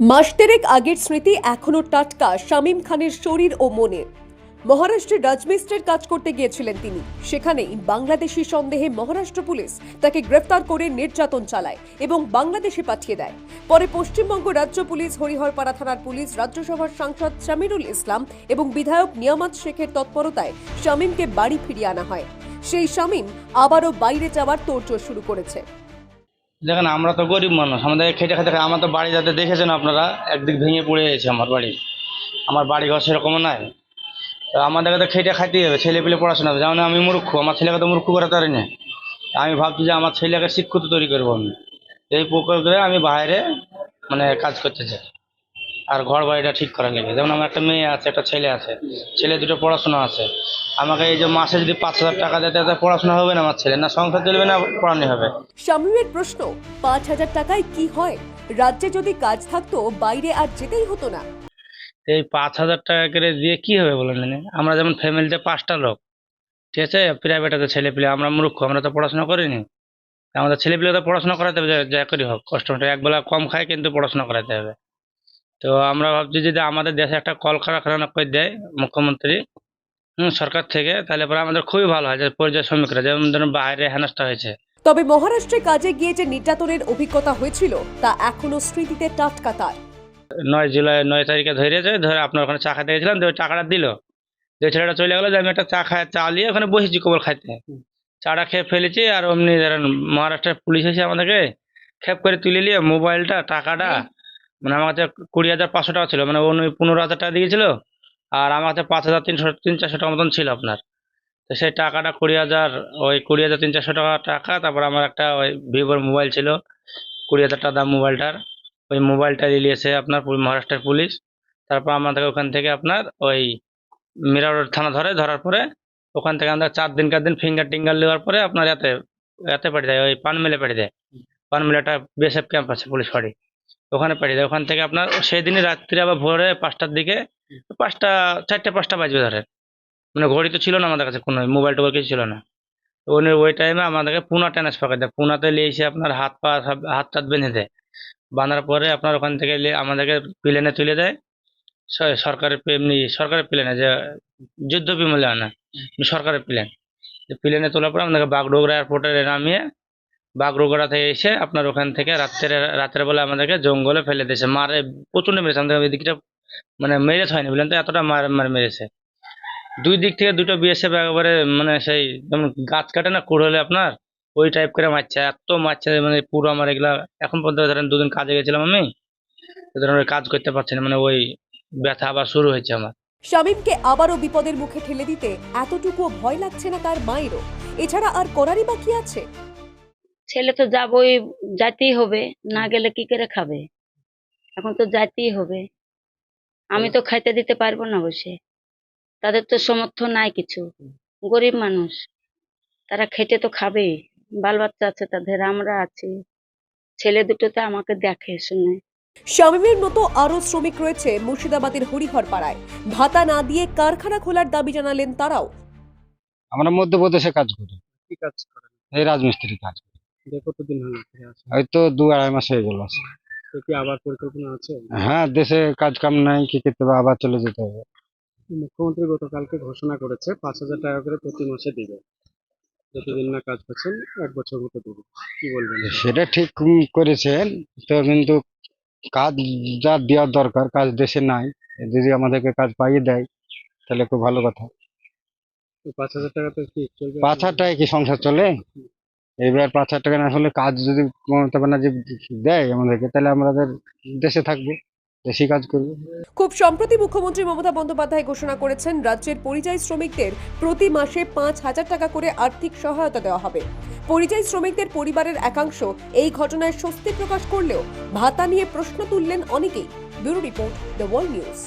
মাস আগের স্মৃতি এখনও টাটকা শামীম খানের শরীর ও মনে। মহারাষ্ট্রে রাজমিস্ত্রের কাজ করতে গিয়েছিলেন তিনি। সেখানেই বাংলাদেশি সন্দেহে মহারাষ্ট্র পুলিশ তাকে গ্রেফতার করে নির্যাতন চালায় এবং বাংলাদেশে পাঠিয়ে দেয়। পরে পশ্চিমবঙ্গ রাজ্য পুলিশ হরিহরপাড়া থানার পুলিশ, রাজ্যসভার সাংসদ শামিরুল ইসলাম এবং বিধায়ক নিয়ামত শেখের তৎপরতায় শামীমকে বাড়ি ফিরিয়ে আনা হয়। সেই শামীম আবারও বাইরে যাওয়ার তোড়জোড় শুরু করেছে। দেখেন, আমরা তো গরিব মানুষ। আমাদের খেটে খেতে খাই আমার তো বাড়ি যাতে দেখেছেন আপনারা, একদিক ভেঙে পড়ে গেছে আমার বাড়ি। আমার বাড়ি ঘর সেরকমও নাই। তো আমাদেরকে তো খেটে খাইতেই হবে ছেলে পেলে পড়াশোনা হবে। যেমন আমি মূর্খ, আমার ছেলেকে তো মূর্খ করাতে পারি না আমি ভাবছি যে আমার ছেলেকে শিক্ষিত তৈরি করব আমি। এই প্রকল্পে আমি বাইরে মানে কাজ করতে চাই। আর ঘর বাড়িটা ঠিক করা লেগে যেমন আমার একটা মেয়ে আছে একটা ছেলে আছে ছেলে দুটো পড়াশোনা আছে। আমাকে এই যে মাসে যদি পাঁচ হাজার টাকা দিতে তাতে পড়াশোনা হবে না আমার ছেলে? না সংসার চলবে না পড়ানো হবে। শামীমের প্রশ্ন পাঁচ হাজার টাকায় কি হয়? রাজ্যে যদি কাজ থাকতো বাইরে আর যেতেই হতো না। এই পাঁচ হাজার টাকা করে দিয়ে কি হবে বলুন? আমরা যেমন ফ্যামিলিতে পাঁচটা লোক ঠিক আছে? প্রাইভেটে ছেলে পেলে আমরা মূর্খ আমরা তো পড়াশোনা করিনি। আমাদের ছেলে পেলে তো পড়াশোনা করাতে হবে যা- করি হোক কষ্ট একবেলা কম খায় কিন্তু পড়াশোনা করাতে হবে। তো আমরা ভাবছি যদি আমাদের দেশে একটা কলকারখানা করে দেয় মুখ্যমন্ত্রী সরকার থেকে তাহলে পরে আমাদের খুবই ভালো হয় যে পরিযায়ী শ্রমিকরা যেমন ধরুন বাইরে হেনস্থা হয়েছে। তবে মহারাষ্ট্রে কাজে গিয়ে যে নির্যাতনের অভিজ্ঞতা হয়েছিল তা এখনও স্মৃতিতে টাটকা তার। নয় জুলাই নয় তারিখে ধরেছে ধরে আপনার ওখানে চা খাইতে গেছিলাম ওই টাকাটা দিল। যে ছেলেটা চলে গেলো যে আমি একটা চা খাই চা নিয়ে ওখানে বসেছি কবল খাইতে। চাটা খেয়ে ফেলেছি আর অমনি ধরেন মহারাষ্ট্রের পুলিশ এসে আমাদেরকে খেপ করে তুলে নিয়ে মোবাইলটা টাকাটা মানে আমার কাছে কুড়ি হাজার পাঁচশো টাকা ছিল। মানে উনি পনেরো হাজার টাকা দিয়েছিল আর আমার কাছে পাঁচ হাজার তিনশো তিন চারশো টাকা মতন ছিল আপনার। তো সেই টাকাটা কুড়ি হাজার ওই কুড়ি হাজার তিন চারশো টাকা টাকা তারপর আমার একটা ওই ভিভোর মোবাইল ছিল। কুড়ি হাজার টাকা দাম মোবাইলটার। ওই মোবাইলটা নিয়েছে আপনার মহারাষ্ট্রের পুলিশ। তারপর আমাদেরকে ওখান থেকে আপনার ওই মিরা রোড থানা ধরে ধরার পরে ওখান থেকে আমাদের চার দিন কার দিন ফিঙ্গার টিঙ্গার নেওয়ার পরে আপনার এতে এতে পাঠিয়ে দেয় ওই পান মিলে পাঠিয়ে দেয়। পান মিলে একটা বিএসএফ ক্যাম্প আছে পুলিশ ফাঁড়ি ওখানে পাঠিয়ে দেয়। ওখান থেকে আপনার সেই দিনই রাত্রি আবার ভোরে পাঁচটার দিকে পাঁচটা চারটে পাঁচটা বাজবে ধরে মানে ঘড়ি তো ছিল না আমাদের কাছে কোনো মোবাইল টোবাইল কিছু ছিল না। তো উনি ওই টাইমে আমাদেরকে পুনা ট্রান্সফার করে দেয়। পুনাতে নিয়ে এসে আপনার হাত পা হাত টাত বেঁধে দেয়। বাঁধার পরে আপনার ওখান থেকে আমাদেরকে প্লেনে তুলে দেয়। সরকারের এমনি সরকারের প্লেনে যে যুদ্ধ বিমূল্য না সরকারি প্লেন প্লেনে তোলার পরে আমাদেরকে বাগডোগরা এয়ারপোর্টে নামিয়ে বাগডোগরা থেকে এসে আপনার ওখান থেকে রাত্রে রাত্রে বেলা আমাদেরকে জঙ্গলে ফেলে দিয়েছে। মারে প্রচণ্ড মেরেছে। আমাদের দিকটা মানে মেরেজ হয়নি বুঝলেন তো? এতটা মার মার মেরেছে। দুই দিক থেকে দুটো বিএসএফ একেবারে মানে সেই যেমন গাছ কাটে না, কুড়োলে আপনার ওই টাইপ করে মারছে। এত মারছে মানে পুরো আমার এগুলা এখন পর্যন্ত ধরেন দুদিন কাজে গেছিলাম আমি ধরেন কাজ করতে পারছি না। মানে ওই ব্যথা আবার শুরু হয়েছে আমার। শামীমকে আবারও বিপদের মুখে ঠেলে দিতে এতটুকুও ভয় লাগছে না তার মায়েরও। এছাড়া আর করারই বাকি আছে? ছেলে তো যাবই যাইতেই হবে না গেলে কি করে খাবে? এখন তো যাইতেই হবে। আমি তো খাইতে দিতে পারব না বসে। তাদের তো সমর্থ নাই কিছু। গরিব মানুষ তারা খেটে তো খাবেই। বাল বাচ্চা আছে তাদের আমরা আছি। ছেলে দুটো তো আমাকে দেখে শুনে। শামীমের মতো আরও শ্রমিক রয়েছে মুর্শিদাবাদের হরিহর পাড়ায় ভাতা না দিয়ে কারখানা খোলার দাবি জানালেন তারাও। আমরা মধ্যপ্রদেশে কাজ করি। কি কাজ করেন? এই রাজমিস্ত্রি কাজ কতদিন হলো তো দু আড়াই মাস হয়ে গেল। তো কি আবার পরিকল্পনা আছে? হ্যাঁ দেশে কাজ কাম নাই কি করতে হবে? আবার চলে যেতে হবে। মুখ্যমন্ত্রী গতকালকে ঘোষণা করেছে পাঁচ হাজার টাকা করে প্রতি মাসে দিবে। যতদিন না কাজ করছেন এক বছর মতো দিবে। কি বলবেন? সেটা ঠিক করেছেন তো কিন্তু কাজ যা দেওয়ার দরকার কাজ দেশে নাই যদি আমাদেরকে কাজ পাইয়ে দেয় তাহলে খুব ভালো কথা। পাঁচ হাজার টাকাতে কি চলবে? পাঁচ হাজার টাকায় কি সংসার চলে? এবার পাঁচ হাজার টাকা না হলে কাজ যদি মমতা ব্যানার্জি দেয় আমাদেরকে, তাহলে আমাদের দেশে থাকব কাজ করব। খুব সম্প্রতি মুখ্যমন্ত্রী মমতা বন্দ্যোপাধ্যায় ঘোষণা করেছেন, রাজ্যের পরিযায়ী শ্রমিকদের প্রতি মাসে পাঁচ হাজার টাকা করে আর্থিক সহায়তা দেওয়া হবে। পরিযায়ী শ্রমিকদের পরিবারের একাংশ এই ঘটনায় স্বস্তি প্রকাশ করলেও ভাতা নিয়ে প্রশ্ন তুললেন অনেকেই। Bureau report, the world news.